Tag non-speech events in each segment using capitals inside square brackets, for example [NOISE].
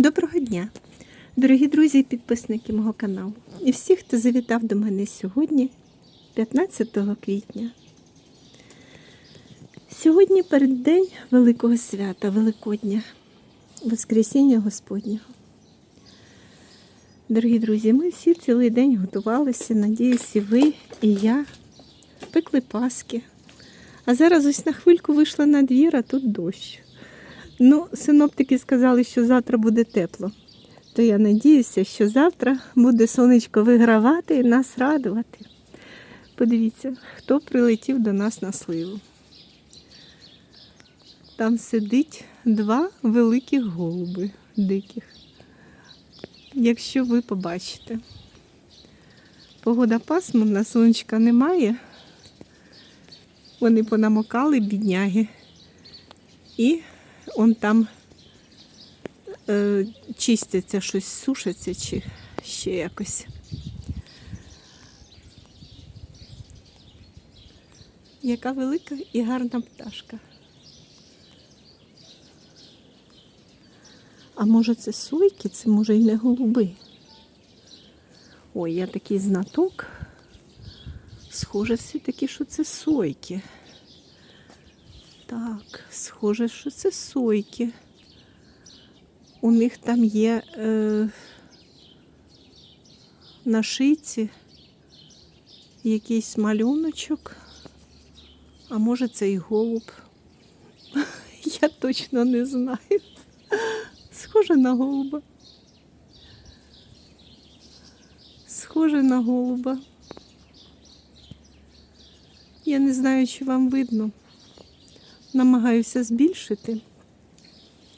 Доброго дня, дорогі друзі і підписники мого каналу. І всі, хто завітав до мене сьогодні, 15 квітня. Сьогодні переддень Великого свята, Великодня, Воскресіння Господнього. Дорогі друзі, ми всі цілий день готувалися, надіюсь, і ви, і я пекли паски. А зараз ось на хвильку вийшла на двір, а тут дощ. Ну, синоптики сказали, що завтра буде тепло. То я надіюся, що завтра буде сонечко вигравати і нас радувати. Подивіться, хто прилетів до нас на сливу. Там сидить два великих голуби диких. Якщо ви побачите. Погода пасмурна, сонечка немає. Вони понамокали, бідняги. І он там е, чистяться щось, сушаться чи ще якось. Яка велика і гарна пташка. А може це сойки, це може і не голуби. Ой, я такий знаток. Схоже все-таки, що це сойки. Так, схоже, що це сойки. У них там є е, на шийці якийсь малюночок, а може це і голуб. [LAUGHS] Я точно не знаю. Схоже на голуба. Схоже на голуба. Я не знаю, чи вам видно намагаюся збільшити.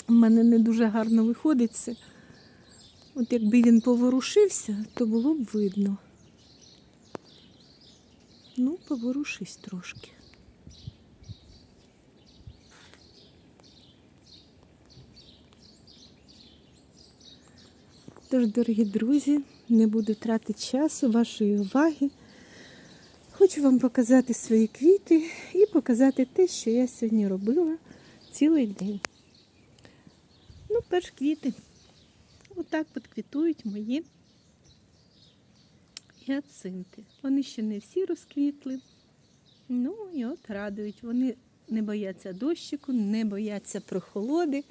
У мене не дуже гарно виходить це. От якби він поворушився, то було б видно. Ну, поворушись трошки. Тож, дорогі друзі, не буду тратити часу, вашої уваги. Хочу вам показати свої квіти і показати те, що я сьогодні робила цілий день. Ну, перш квіти. Отак от квітують мої гіацинти. Вони ще не всі розквітли. Ну і от радують. Вони не бояться дощику, не бояться прохолоди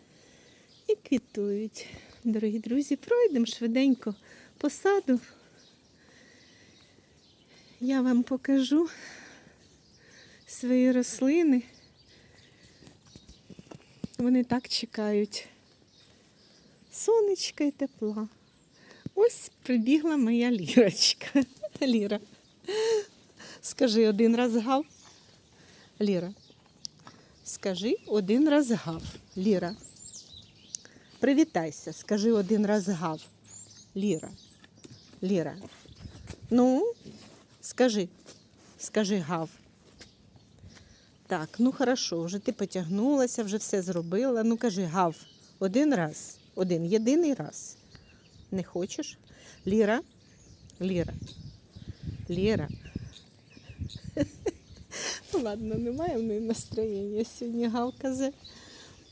і квітують. Дорогі друзі, пройдемо швиденько по саду. Я вам покажу свої рослини. Вони так чекають. Сонечка і тепла. Ось прибігла моя лірочка. [LAUGHS] Ліра. Скажи один раз гав. Ліра. Скажи один раз гав. Ліра. Привітайся, скажи один раз гав. Ліра. Ліра. Ну, скажи, скажи гав. Так, ну хорошо, вже ти потягнулася, вже все зробила. Ну кажи гав. Один раз. Один єдиний раз. Не хочеш? Ліра? Ліра. Ліра. [LAUGHS] Ладно, немає в неї настроєння. Сьогодні гавказе.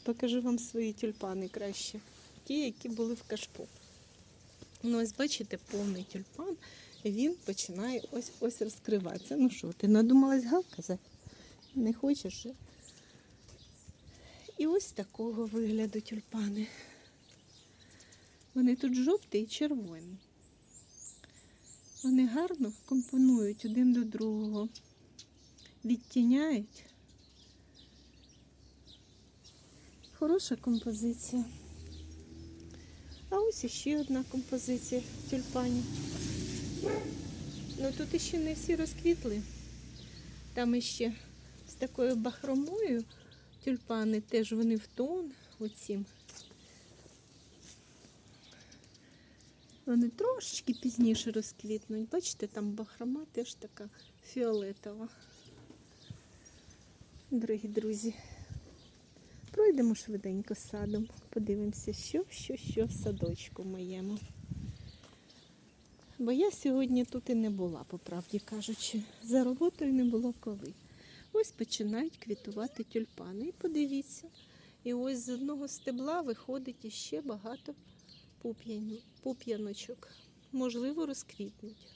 Покажу вам свої тюльпани краще. Ті, які були в кашпо. Ну, ось бачите, повний тюльпан, він починає ось ось розкриватися. Ну що, ти надумалась гавказати? Не хочеш? І ось такого вигляду тюльпани. Вони тут жовті і червоні. Вони гарно компонують один до другого, відтіняють. Хороша композиція. А ось іще одна композиція тюльпанів. Ну тут іще не всі розквітли. Там іще з такою бахромою тюльпани теж вони в тон оцім. Вони трошечки пізніше розквітнуть. Бачите, там бахрома теж така фіолетова. Дорогі друзі, пройдемо швиденько садом, подивимося, що, що, що в садочку моєму. Бо я сьогодні тут і не була, по правді кажучи. За роботою не було коли. Ось починають квітувати тюльпани. І подивіться. І ось з одного стебла виходить іще багато пуп'яночок. Можливо, розквітнуть.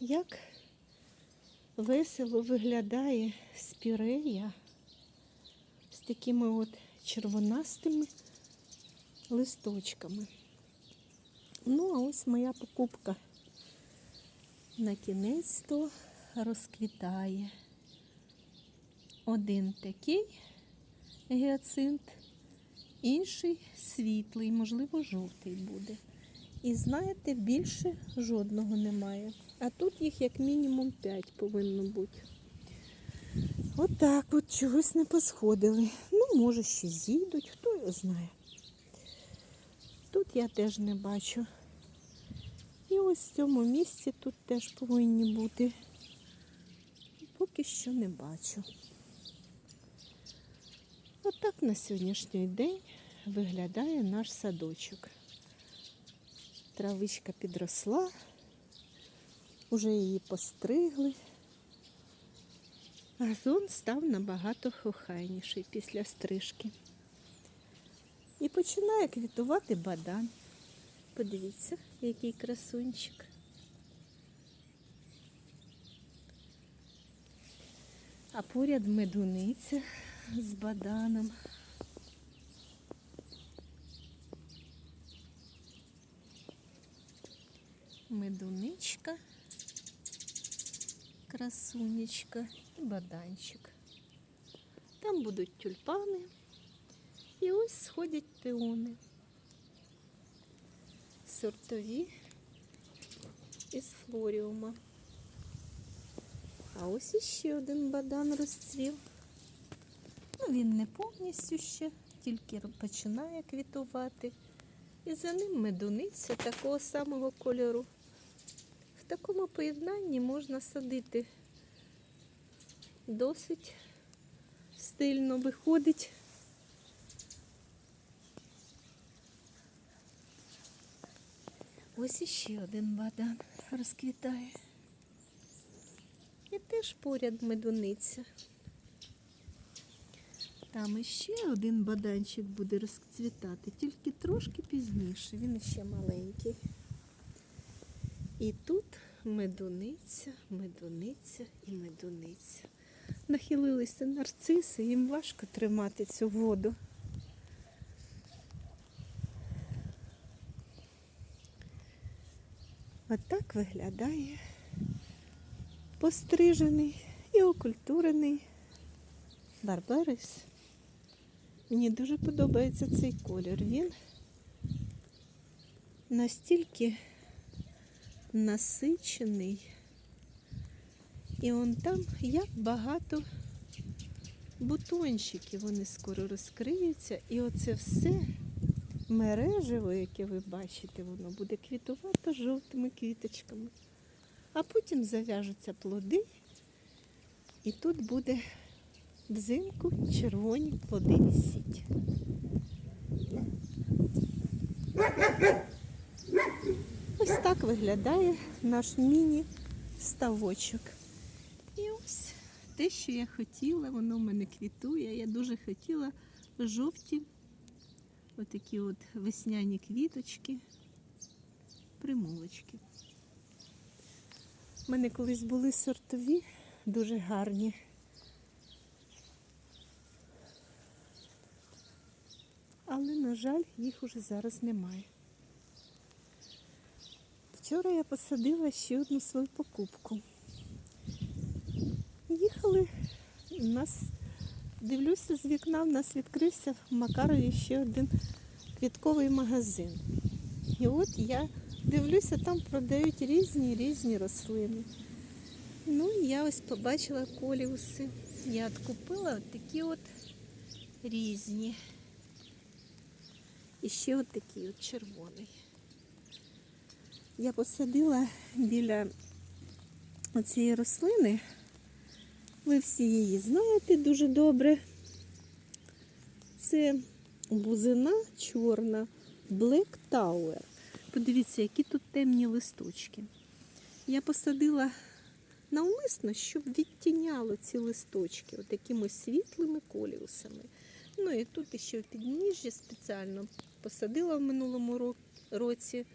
Як весело виглядає спірея з такими от червонастими листочками. Ну, а ось моя покупка. На кінець то розквітає. Один такий гіацинт, інший світлий, можливо, жовтий буде. І знаєте, більше жодного немає. А тут їх як мінімум 5 повинно бути. Отак от, чогось не посходили. Ну, може, ще зійдуть, хто його знає. Тут я теж не бачу. І ось в цьому місці тут теж повинні бути. Поки що не бачу. Отак на сьогоднішній день виглядає наш садочок. Травичка підросла, уже її постригли. Газон став набагато охайніший після стрижки. І починає квітувати бадан. Подивіться, який красунчик. А поряд медуниця з баданом. Медуничка, красунечка і баданчик. Там будуть тюльпани. І ось сходять піони. Сортові із флоріума. А ось іще один бадан розцвів. Ну, він не повністю ще, тільки починає квітувати. І за ним медуниця такого самого кольору. В такому поєднанні можна садити. Досить стильно виходить. Ось іще один бадан розквітає. І теж поряд медуниця. Там іще один баданчик буде розцвітати, тільки трошки пізніше, він ще маленький. І тут медуниця, медуниця і медуниця. Нахилилися нарциси, їм важко тримати цю воду. Отак виглядає пострижений і окультурений барбарис. Мені дуже подобається цей колір. Він настільки насичений. І он там як багато бутончиків, вони скоро розкриються. І оце все мережево, яке ви бачите, воно буде квітувати жовтими квіточками. А потім зав'яжуться плоди, і тут буде взимку червоні плоди висіть. Ось так виглядає наш міні-ставочок. І ось те, що я хотіла, воно в мене квітує. Я дуже хотіла жовті, отакі от весняні квіточки, примулочки. У мене колись були сортові, дуже гарні. Але, на жаль, їх уже зараз немає. Вчора я посадила ще одну свою покупку. Їхали, у нас, дивлюся, з вікна в нас відкрився в Макарові ще один квітковий магазин. І от я дивлюся, там продають різні різні рослини. Ну, і я ось побачила коліуси. Я от купила от такі от різні. І ще от такий от червоний. Я посадила біля цієї рослини. Ви всі її знаєте дуже добре. Це бузина чорна Black Tower. Подивіться, які тут темні листочки. Я посадила навмисно, щоб відтіняло ці листочки от якимось світлими коліусами. Ну і тут ще в підніжжі спеціально посадила в минулому році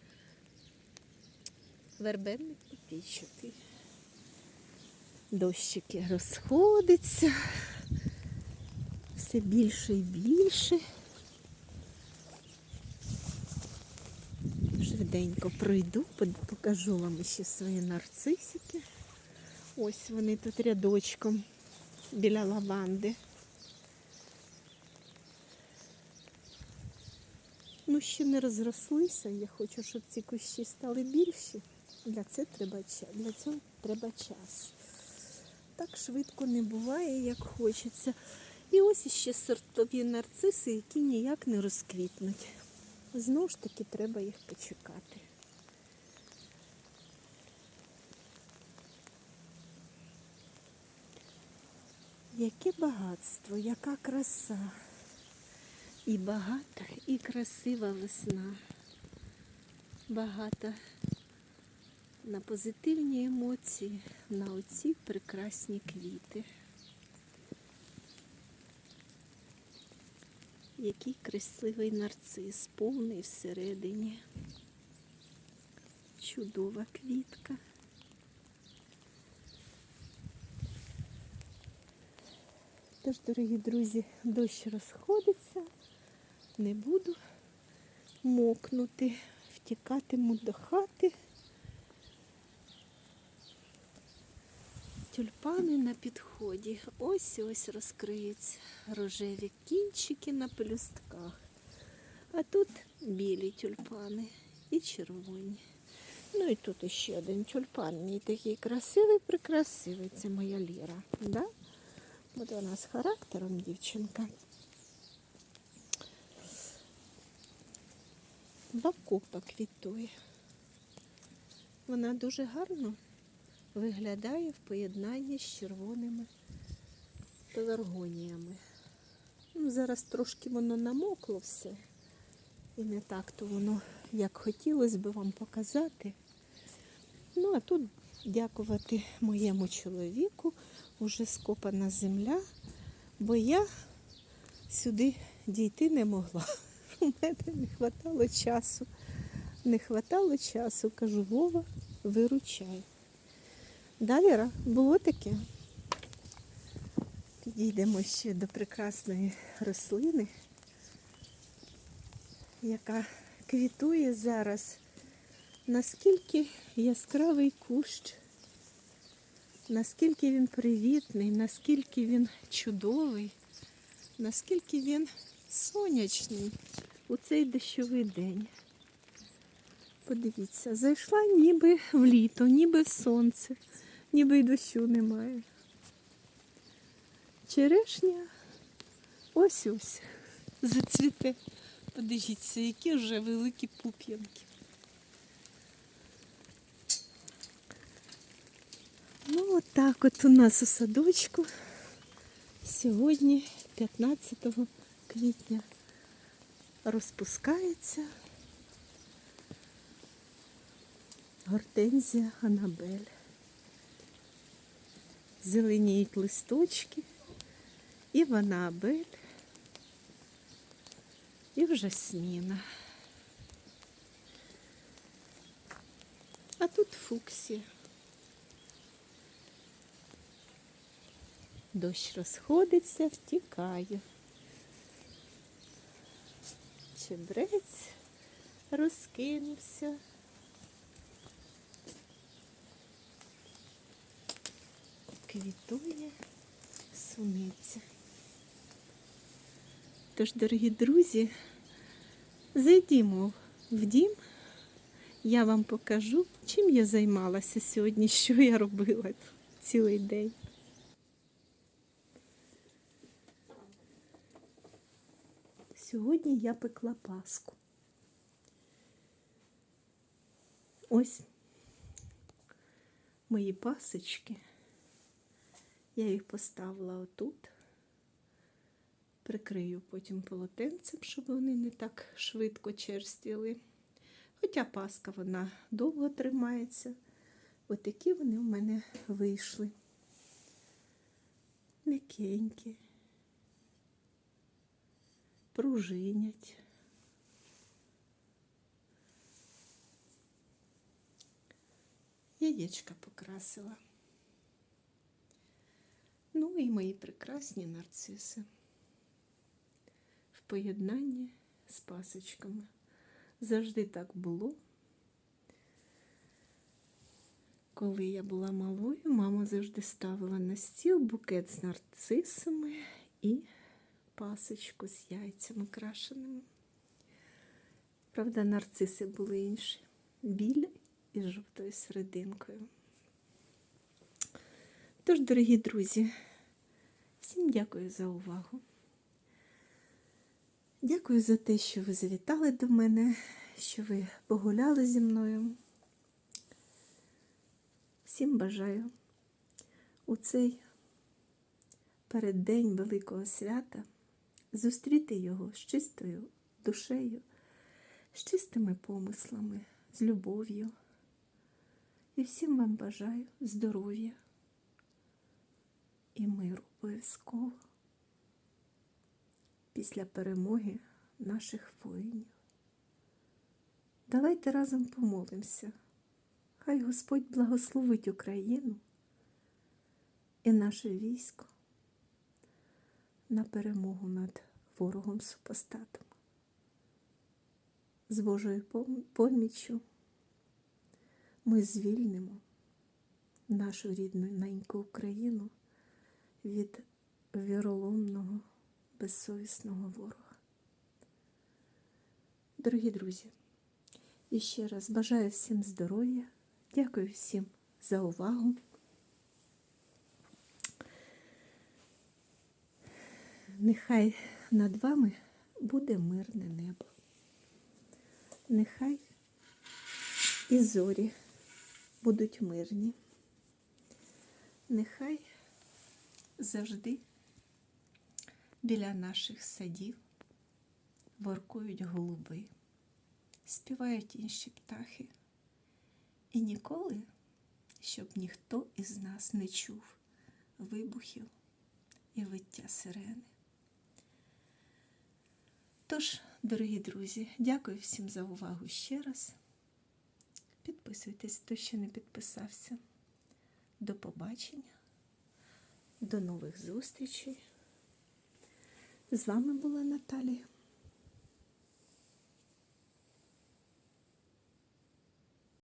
вербенник попічатий. Дощики розходиться все більше і більше. Швиденько пройду, покажу вам ще свої нарцисики. Ось вони тут рядочком біля лаванди. Ну, ще не розрослися. Я хочу, щоб ці кущі стали більші. Для цього треба, для цього треба час. Так швидко не буває, як хочеться. І ось іще сортові нарциси, які ніяк не розквітнуть. Знову ж таки, треба їх почекати. Яке багатство, яка краса. І багата, і красива весна. Багата на позитивні емоції, на оці прекрасні квіти. Який красивий нарцис, повний всередині. Чудова квітка. Тож, дорогі друзі, дощ розходиться, не буду мокнути, втікатиму до хати. Тюльпани на підході. Ось ось розкриються рожеві кінчики на пелюстках. А тут білі тюльпани і червоні. Ну і тут ще один тюльпан. Мій такий красивий, прикрасивий. Це моя Ліра. Да? От вона з характером дівчинка. Бакопа квітує. Вона дуже гарно виглядає в поєднанні з червоними пеларгоніями. Ну, зараз трошки воно намокло все. І не так то воно, як хотілося би вам показати. Ну, а тут дякувати моєму чоловіку, уже скопана земля, бо я сюди дійти не могла. У мене не вистачало часу. Не вистачало часу. Кажу, Вова, виручай. Да, Віра, було таке. Підійдемо ще до прекрасної рослини, яка квітує зараз. Наскільки яскравий кущ, наскільки він привітний, наскільки він чудовий, наскільки він сонячний у цей дощовий день. Подивіться, зайшла ніби в літо, ніби в сонце, ніби й дощу немає. Черешня ось ось зацвіте. Подивіться, які вже великі пуп'янки. Ну, от от у нас у садочку сьогодні, 15 квітня, розпускається гортензія Анабель. Зеленіють листочки, і в Анабель, і в жасміна. А тут фуксія. Дощ розходиться, втікає. Чебрець розкинувся. Квітує суниця. Тож, дорогі друзі, зайдімо в дім. Я вам покажу, чим я займалася сьогодні, [LAUGHS] що я робила цілий день. Сьогодні я пекла паску. Ось мої пасочки. Я їх поставила отут. Прикрию потім полотенцем, щоб вони не так швидко черстіли. Хоча паска вона довго тримається, Отакі вони в мене вийшли. М'якенькі, пружинять. Яєчка покрасила. І мої прекрасні нарциси в поєднанні з пасочками. Завжди так було. Коли я була малою, мама завжди ставила на стіл букет з нарцисами і пасочку з яйцями крашеними. Правда, нарциси були інші. Білі і жовтою серединкою. Тож, дорогі друзі, всім дякую за увагу. Дякую за те, що ви завітали до мене, що ви погуляли зі мною. Всім бажаю у цей переддень Великого свята зустріти його з чистою душею, з чистими помислами, з любов'ю. І всім вам бажаю здоров'я обов'язково після перемоги наших воїнів. Давайте разом помолимося. Хай Господь благословить Україну і наше військо на перемогу над ворогом супостатом. З Божою поміччю ми звільнимо нашу рідну неньку Україну від віроломного, безсовісного ворога. Дорогі друзі, і ще раз бажаю всім здоров'я. Дякую всім за увагу. Нехай над вами буде мирне небо. Нехай і зорі будуть мирні. Нехай завжди біля наших садів воркують голуби, співають інші птахи. І ніколи, щоб ніхто із нас не чув вибухів і виття сирени. Тож, дорогі друзі, дякую всім за увагу ще раз. Підписуйтесь, хто ще не підписався. До побачення, до нових зустрічей. З вами була Наталія.